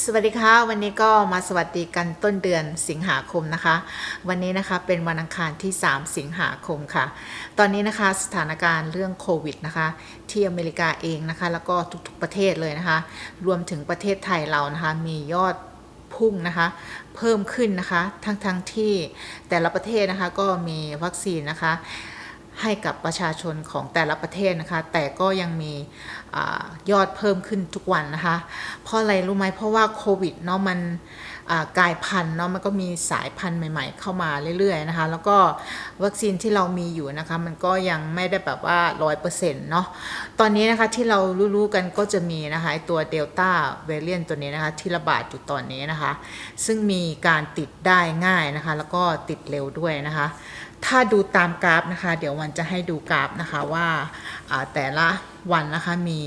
สวัสดีค่ะวันนี้ก็มาสวัสดีกันต้นเดือนสิงหาคมนะคะ วันนี้นะคะเป็นวันอังคารที่ 3 สิงหาคมค่ะ ตอนนี้นะคะสถานการณ์เรื่องโควิดนะคะที่อเมริกาเองนะคะ แล้วก็ทุกๆประเทศเลยนะคะ รวมถึงประเทศไทยเรานะคะมียอดพุ่งนะคะ เพิ่มขึ้นนะคะ ทั้งๆทที่แต่ละประเทศนะคะก็มีวัคซีนนะคะ ให้กับประชาชนของแต่ละประเทศนะคะ แต่ก็ยังมีอยอดเพิ่มขึ้นทุกวันนะคะ เพราะอะไรรู้ไหมเพราะว่าโควิดเนาะมันกลายพันธุ์เนาะมันก็มีสายพันธุ์ใหม่ ๆ เข้ามาเรื่อยๆนะคะ แล้วก็วัคซีนที่เรามีอยู่นะคะ มันก็ยังไม่ได้แบบว่าร้อยเปอร์เซ็นต์เนาะตอนนี้นะคะที่เรารู้ๆกันก็จะมีนะคะตัวเดลต้าเวเรียนตัวนี้นะคะที่ระบาดอยู่ตอนนี้นะคะ ซึ่งมีการติดได้ง่ายนะคะ แล้วก็ติดเร็วด้วยนะคะ ถ้าดูตามกราฟนะคะ เดี๋ยววันจะให้ดูกราฟนะคะว่าแต่ละวันนะคะมี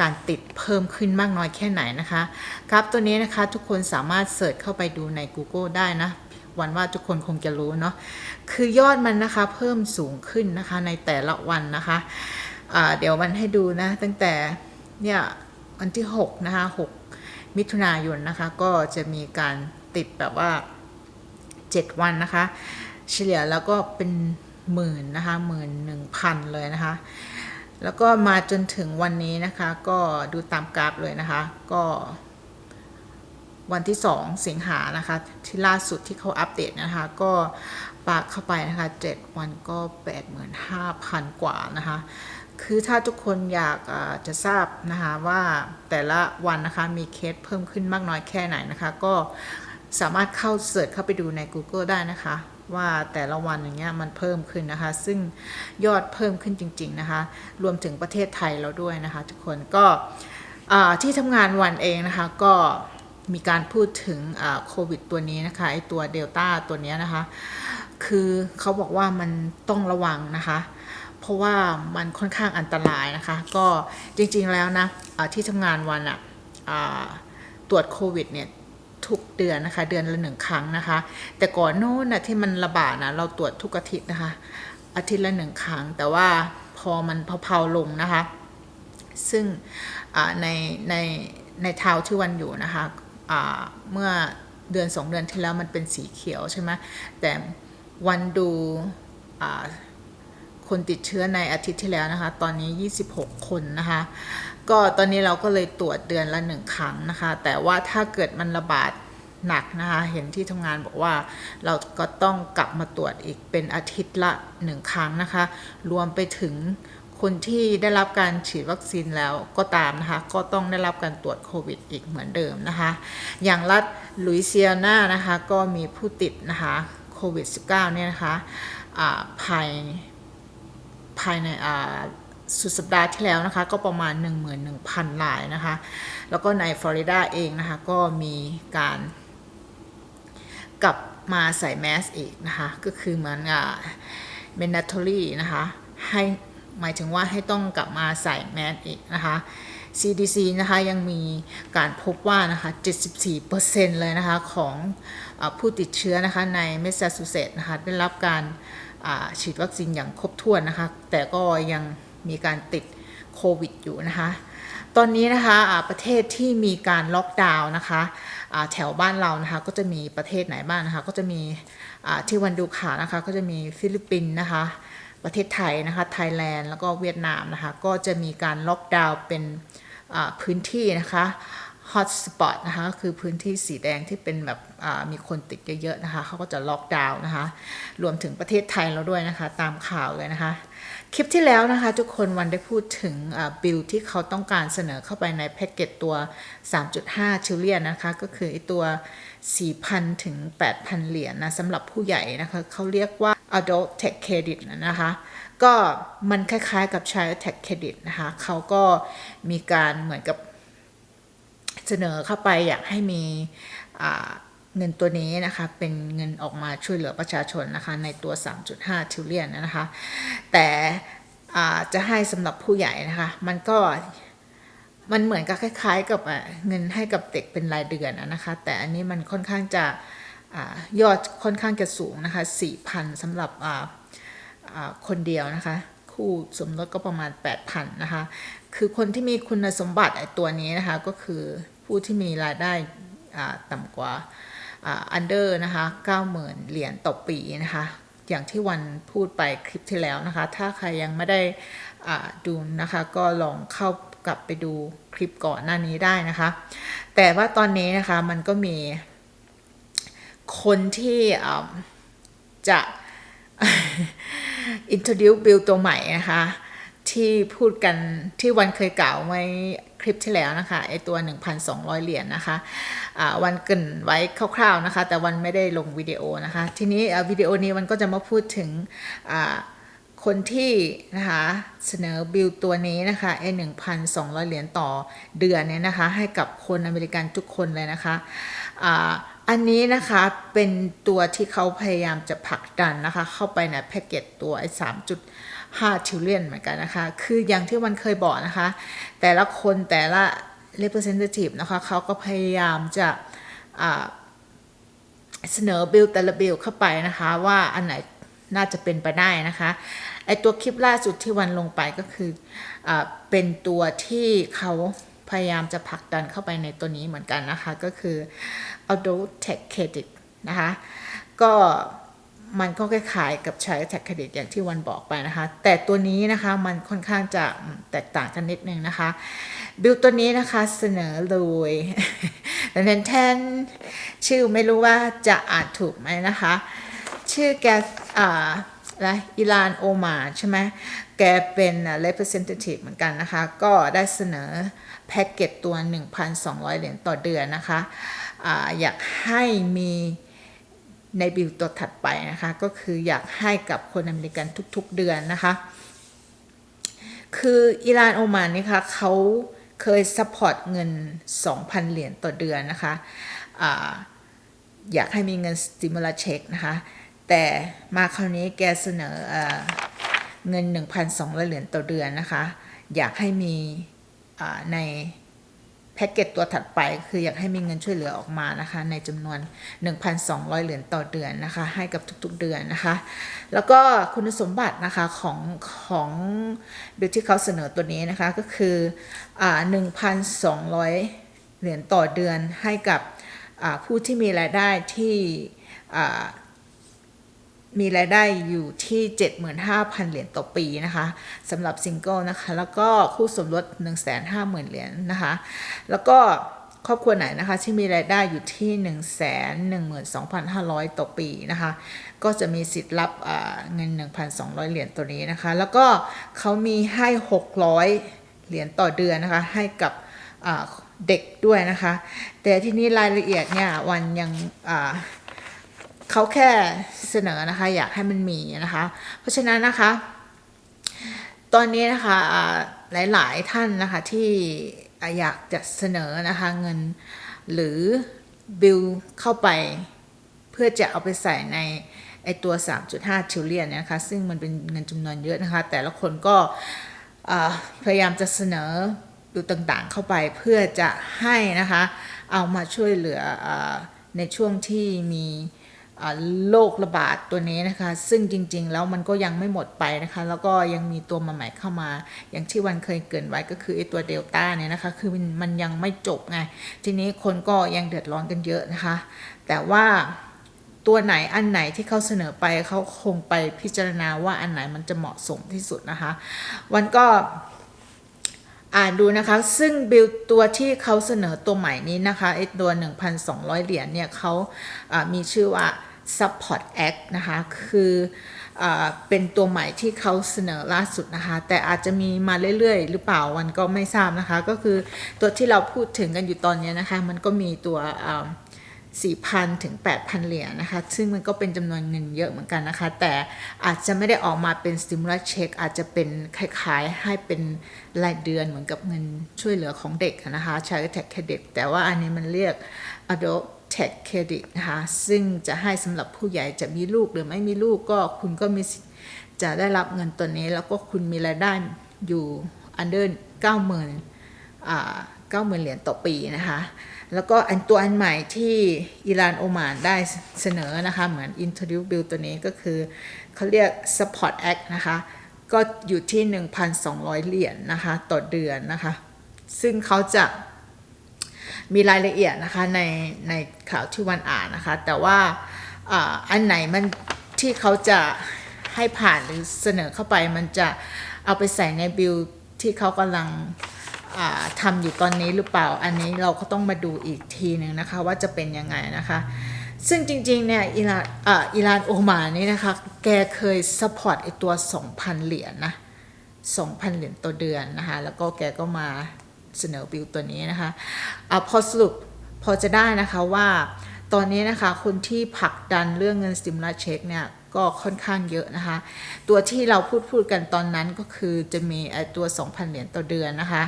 การติดเพิ่มขึ้นมากน้อยแค่ไหนนะคะกราฟตัวนี้นะคะทุกคนสามารถเสิร์ชเข้าไปดูใน Google ได้นะวันว่าทุกคนคงจะรู้เนาะคือยอดมันนะคะเพิ่มสูงขึ้นนะคะในแต่ละวันนะคะอ่าเดี๋ยววันให้ดูนะ ตั้งแต่เนี่ยวันที่6นะคะ6มิถุนายนนะคะก็จะมีการติดแบบว่า 7 วันนะคะ เฉลี่ยแล้วก็เป็นหมื่นนะคะหมื่นหนึ่งพันเลยนะคะ แล้วก็มาจนถึงวันนี้นะคะ ก็ดูตามกราฟเลยนะคะ ก็วันที่ 2 สิงหานะคะ ที่ล่าสุดที่เขาอัปเดตนะคะ ก็ปากเข้าไปนะคะ 7 วันก็ 85,000 กว่านะคะ คือถ้าทุกคนอยากจะทราบนะคะว่าแต่ละวันนะคะมีเคสเพิ่มขึ้นมากน้อยแค่ไหนนะคะ ก็สามารถเข้าเสิร์ชเข้าไปดูใน Google ได้นะคะ ว่าแต่ละวันอย่างเงี้ยมันเพิ่มขึ้นนะคะ ซึ่งยอดเพิ่มขึ้นจริง ๆนะคะ รวมถึงประเทศไทยเราด้วยนะคะ ทุกคนก็ที่ทำงานวันเองนะคะก็มีการพูดถึงโควิดตัวนี้นะคะไอตัวเดลต้าตัวเนี้ยนะคะ คือเขาบอกว่ามันต้องระวังนะคะ เพราะว่ามันค่อนข้างอันตรายนะคะ ก็จริงๆแล้วนะอ่าที่ทำงานวันอะอะตรวจโควิดเนี่ย ทุกเดือนนะคะ เดือนละหนึ่งครั้งนะคะ แต่ก่อนโน้นนะที่มันระบาดนะเราตรวจทุกอาทิตย์นะคะ อาทิตย์ละหนึ่งครั้ง แต่ว่าพอมันเพาๆลงนะคะ ซึ่งในในในเท้าที่วันอยู่นะคะอ่าเมื่อเดือนสองเดือนที่แล้วมันเป็นสีเขียวใช่ไหมแต่วันดู คนติดเชื้อในอาทิตย์ที่แล้วนะคะ ตอนนี้ 26 คนนะคะ ก็ตอนนี้เราก็เลยตรวจเดือนละหนึ่งครั้งนะคะ แต่ว่าถ้าเกิดมันระบาดหนักนะคะ เห็นที่ทำงานบอกว่าเราก็ต้องกลับมาตรวจอีกเป็นอาทิตย์ละหนึ่งครั้งนะคะ รวมไปถึงคนที่ได้รับการฉีดวัคซีนแล้วก็ตามนะคะ ก็ต้องได้รับการตรวจโควิดอีกเหมือนเดิมนะคะ อย่างรัฐลุยเซียนานะคะ ก็มีผู้ติดนะคะโควิด -19 เนี่ยนะคะภาย ภายในสุดสัปดาห์ที่แล้วนะคะ ก็ประมาณ 11,000 รายนะคะ แล้วก็ในฟลอริดาเองนะคะ ก็มีการกลับมาใส่แมสอีกนะคะ ก็คือเหมือนอ่า mandatory นะคะ ให้หมายถึงว่าให้ต้องกลับมาใส่แมสอีกนะคะ CDC นะคะยังมีการพบว่านะคะ 74%เลยนะคะ ของอผู้ติดเชื้อนะคะในเมสซาชูเซตส์นะคะได้รับการ ฉีดวัคซีนอย่างครบถ้วนนะคะ แต่ก็ยังมีการติดโควิดอยู่นะคะ ตอนนี้นะคะประเทศที่มีการล็อกดาวน์นะคะแถวบ้านเรานะคะก็จะมีประเทศไหนบ้างนะคะ ก็จะมีที่วันดูข่าวนะคะ ก็จะมีฟิลิปปินส์นะคะประเทศไทยนะคะไทยแลนด์แล้วก็เวียดนามนะคะ ก็จะมีการล็อกดาวน์เป็นพื้นที่นะคะ hot spot นะคะก็คือพื้นที่สีแดงที่เป็นแบบมีคนติดเยอะๆนะคะเขาก็จะล็อกดาวน์นะคะ รวมถึงประเทศไทยเราด้วยนะคะ ตามข่าวเลยนะคะ คลิปที่แล้วนะคะ ทุกคนวันได้พูดถึงบิลที่เขาต้องการเสนอเข้าไปในแพ็กเกจตัว 3.5 ชิลเลียนนะคะ ก็คือไอตัว 4,000 ถึง 8,000 เหรียญนะสำหรับผู้ใหญ่นะคะเขาเรียกว่า adult tax credit นะคะก็มันคล้ายๆกับ child tax credit นะคะเขาก็มีการเหมือนกับ เสนอเข้าไปอยากให้มีเงินตัวนี้นะคะ เป็นเงินออกมาช่วยเหลือประชาชนนะคะ ในตัว 3.5ทิลเลียนนะคะ แต่อ่จะให้สำหรับผู้ใหญ่นะคะ มันก็มันเหมือนกับคล้าย ๆ กับเงินให้กับเด็กเป็นรายเดือนนะคะ แต่อันนี้มันค่อนข้างจะอยอดค่อนข้างจะสูงนะคะ4,000สำหรับคนเดียวนะคะ คู่สมรสก็ประมาณ 8,000นะคะ คือคนที่มีคุณสมบัติไอ้ตัวนี้นะคะก็คือ ผู้ที่มีรายได้ต่ำกว่าอันเดอร์นะคะ90,000 เหรียญต่อปีนะคะ อย่างที่วันพูดไปคลิปที่แล้วนะคะ ถ้าใครยังไม่ได้ดูนะคะ ก็ลองเข้ากลับไปดูคลิปก่อนหน้านี้ได้นะคะ แต่ว่าตอนนี้นะคะมันก็มีคนที่จะ introduce bill ตัวใหม่นะคะ ที่พูดกันที่วันเคยกล่าวไว้ คลิปที่แล้วนะคะไอตัว 1,200 เหรียญนะคะะวันเกินไว้คร่าวๆนะคะ แต่วันไม่ได้ลงวิดีโอนะคะ ทีนี้วิดีโอนี้มันก็จะมาพูดถึงคนที่นะคะเสนอบิลตัวนี้นะคะไอ1,200เหรียญต่อเดือนเนี่ยนะคะ ให้กับคนอเมริกันทุกคนเลยนะคะอันนี้นะคะเป็นตัวที่เขาพยายามจะผลักดันนะคะ เข้าไปในแพ็กเกจตัวไอสามจุด 5ทิวเลียนเหมือนกันนะคะ คืออย่างที่มันเคยบอกนะคะ แต่ละคนแต่ละ representative นะคะเขาก็พยายามจะเสนอบิลแต่ละบิลเข้าไปนะคะ ว่าอันไหนน่าจะเป็นไปได้นะคะไอตัวคลิปล่าสุดที่วันลงไปก็คืออเป็นตัวที่เขาพยายามจะผลักดันเข้าไปในตัวนี้เหมือนกันนะคะ ก็คือ adult tech credit นะคะ ก็ มันก็คล้ายๆกับใช้ Tech Credit อย่างที่วันบอกไปนะคะ แต่ตัวนี้นะคะมันค่อนข้างจะแตกต่างกันนิดนึงนะคะ บิลตัวนี้นะคะเสนอโดยดังนั้นแทนชื่อไม่รู้ว่าจะอ่านถูกไหมนะคะ ชื่อแกอ่าอะไรอิลานโอมาใช่ไหมแกเป็น representative เหมือนกันนะคะ ก็ได้เสนอแพ็กเกจตัว 1,200 เหรียญต่อเดือนนะคะออยากให้มี ในบิลตัวถัดไปนะคะ ก็คืออยากให้กับคนอเมริกันทุกๆเดือนนะคะ คืออิรานโอมานนี่ค่ะเขาเคยซัพพอร์ตเงิน 2,000 เหรียญต่อเดือนนะคะออยากให้มีเงินสติมูลเช็คนะคะ แต่มาคราวนี้แกเสนอเอเงิน 1,200 เหรียญต่อเดือนนะคะ อยากให้มีใน แพ็กเกจตัวถัดไปคืออยากให้มีเงินช่วยเหลือออกมานะคะ ในจำนวน 1,200 เหรียญต่อเดือนนะคะ ให้กับทุกๆเดือนนะคะ แล้วก็คุณสมบัตินะคะของของบิลที่เขาเสนอตัวนี้นะคะก็คืออ่า1,200 เหรียญต่อเดือนให้กับผู้ที่มีรายได้ที่ มีรายได้อยู่ที่ 75,000 เหรียญต่อปีนะคะสำหรับซิงเกิลนะคะ แล้วก็คู่สมรส 150,000 เหรียญนะคะ แล้วก็ครอบครัวไหนนะคะ ที่มีรายได้อยู่ที่ 112,500 ต่อปีนะคะ ก็จะมีสิทธิ์รับเงิน 1,200 เหรียญตัวนี้นะคะ แล้วก็เขามีให้ 600 เหรียญต่อเดือนนะคะ ให้กับเด็กด้วยนะคะ แต่ที่นี้รายละเอียดเนี่ยวันยัง เขาแค่เสนอนะคะ อยากให้มันมีนะคะ เพราะฉะนั้นนะคะ ตอนนี้นะคะหลาย ๆ ท่านนะคะที่อยากจะเสนอนะคะเงินหรือบิลเข้าไป เพื่อจะเอาไปใส่ในไอตัว 3.5 ทิลเลียนนะคะ ซึ่งมันเป็นเงินจำนวนเยอะนะคะ แต่ละคนก็พยายามจะเสนอบิลต่างๆเข้าไปเพื่อจะให้นะคะ เอามาช่วยเหลืออในช่วงที่มี โรคระบาดตัวนี้นะคะ ซึ่งจริง ๆ แล้วมันก็ยังไม่หมดไปนะคะ แล้วก็ยังมีตัวมาใหม่เข้ามา อย่างที่วันเคยเกินไว้ก็คือไอตัวเดลต้าเนี่ยนะคะ คือมันยังไม่จบไง ทีนี้คนก็ยังเดือดร้อนกันเยอะนะคะ แต่ว่าตัวไหนอันไหนที่เขาเสนอไปเขาคงไปพิจารณาว่าอันไหนมันจะเหมาะสมที่สุดนะคะ วันก็อ่านดูนะคะ ซึ่งบิลตัวที่เขาเสนอตัวใหม่นี้นะคะไอตัว 1,200 เหรียญเนี่ยเขามีชื่อว่า Support Act นะคะ คืออเป็นตัวใหม่ที่เขาเสนอล่าสุดนะคะ แต่อาจจะมีมาเรื่อยๆ หรือเปล่าวันก็ไม่ทราบนะคะ ก็คือตัวที่เราพูดถึงกันอยู่ตอนนี้นะคะ มันก็มีตัว4,000 ถึง 8,000 เหรียญนะคะ ซึ่งมันก็เป็นจำนวนเงินเยอะเหมือนกันนะคะ แต่อาจจะไม่ได้ออกมาเป็น stimulus check อาจจะเป็นคล้ายๆ ให้เป็นรายเดือนเหมือนกับเงินช่วยเหลือของเด็กนะคะ ใช้ tax credit แต่ว่าอันนี้มันเรียก adult tax credit นะคะซึ่งจะให้สำหรับผู้ใหญ่จะมีลูกหรือไม่มีลูกก็คุณก็มีจะได้รับเงินตัวนี้ แล้วก็คุณมีรายได้อยู่ under 90,000อ่า90,000 เหรียญต่อปีนะคะ แล้วก็อันตัวอันใหม่ที่อิรานโอมานได้เสนอนะคะ เหมือน introduce bill ตัวนี้ก็คือเขาเรียก support act นะคะ ก็อยู่ที่ 1,200 เหรียญนะคะ ต่อเดือนนะคะ ซึ่งเขาจะ มีรายละเอียดนะคะในในข่าวที่วันอ่านนะคะ แต่ว่าอ่าอันไหนมันที่เขาจะให้ผ่านหรือเสนอเข้าไปมันจะเอาไปใส่ในบิลที่เขากำลังอ่าทำอยู่ตอนนี้หรือเปล่า อันนี้เราก็ต้องมาดูอีกทีหนึ่งนะคะว่าจะเป็นยังไงนะคะ ซึ่งจริงๆเนี่ยอิรานอ,อิรานโอมานี่นะคะ แกเคยซัพพอร์ตไอตัว 2,000 เหรียญนะ 2,000 เหรียญต่อเดือนนะคะ แล้วก็แกก็มา เสนอบิลตัวนี้นะคะอะพอสรุปพอจะได้นะคะว่าตอนนี้นะคะคนที่ผลักดันเรื่องเงินสติม u ลัสเช็คเนี่ยก็ค่อนข้างเยอะนะคะ ตัวที่เราพูดพูดกันตอนนั้นก็คือจะมีตัว 2,000 เหรียญต่อเดือนนะคะ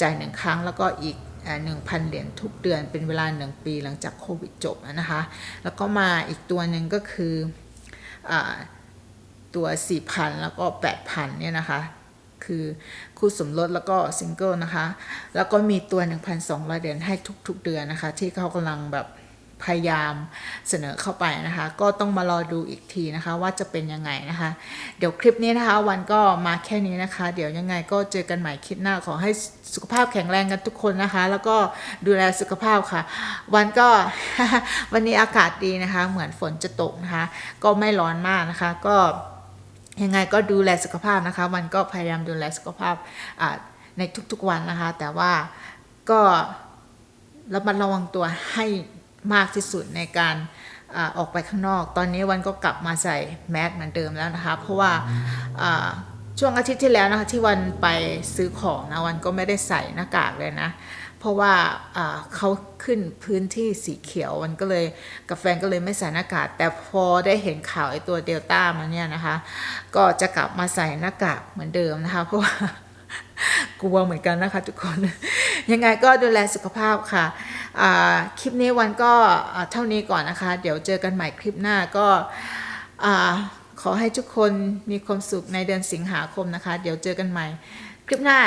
จ่ายหนึ่งครั้งแล้วก็อีกหนึ่งพันเหรียญทุกเดือนเป็นเวลาหนึ่งปีหลังจากโควิดจบนะคะ แล้วก็มาอีกตัวหนึ่งก็คืออตัว 4,000 แล้วก็ 8,000 เนี่ยนะคะ คือคู่สมรสแล้วก็ซิงเกิลนะคะ แล้วก็มีตัว 1,200 เหรียญให้ทุก ๆ เดือนนะคะ ที่เขากำลังแบบพยายามเสนอเข้าไปนะคะ ก็ต้องมารอดูอีกทีนะคะ ว่าจะเป็นยังไงนะคะ เดี๋ยวคลิปนี้นะคะ วันก็มาแค่นี้นะคะ เดี๋ยวยังไงก็เจอกันใหม่คลิปหน้าขอให้สุขภาพแข็งแรงกันทุกคนนะคะ แล้วก็ดูแลสุขภาพค่ะ วันก็วันนี้อากาศดีนะคะ เหมือนฝนจะตกนะคะ ก็ไม่ร้อนมากนะคะ ก็ ยังไงก็ดูแลสุขภาพนะคะ มันก็พยายามดูแลสุขภาพในทุกๆวันนะคะ แต่ว่าก็ระมัดระวังตัวให้มากที่สุดในการอออกไปข้างนอก ตอนนี้วันก็กลับมาใส่แมสเหมือนเดิมแล้วนะคะ เพราะว่าช่วงอาทิตย์ที่แล้วนะคะที่วันไปซื้อของนะวันก็ไม่ได้ใส่หน้ากากเลยนะ เพราะว่าเขาขึ้นพื้นที่สีเขียวมันก็เลยกับแฟนก็เลยไม่ใส่หน้ากากแต่พอได้เห็นข่าวไอ้ตัวเดลต้ามันเนี่ยนะคะ ก็จะกลับมาใส่หน้ากากเหมือนเดิมนะคะ เพราะว่ากลัวเหมือนกันนะคะทุกคน ยังไงก็ดูแลสุขภาพค่ะ คลิปนี้วันก็เท่านี้ก่อนนะคะ เดี๋ยวเจอกันใหม่คลิปหน้าก็ขอให้ทุกคนมีความสุขในเดือนสิงหาคมนะคะ เดี๋ยวเจอกันใหม่ คลิปหน้า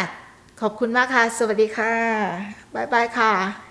ขอบคุณมากค่ะ สวัสดีค่ะ บ๊ายบายค่ะ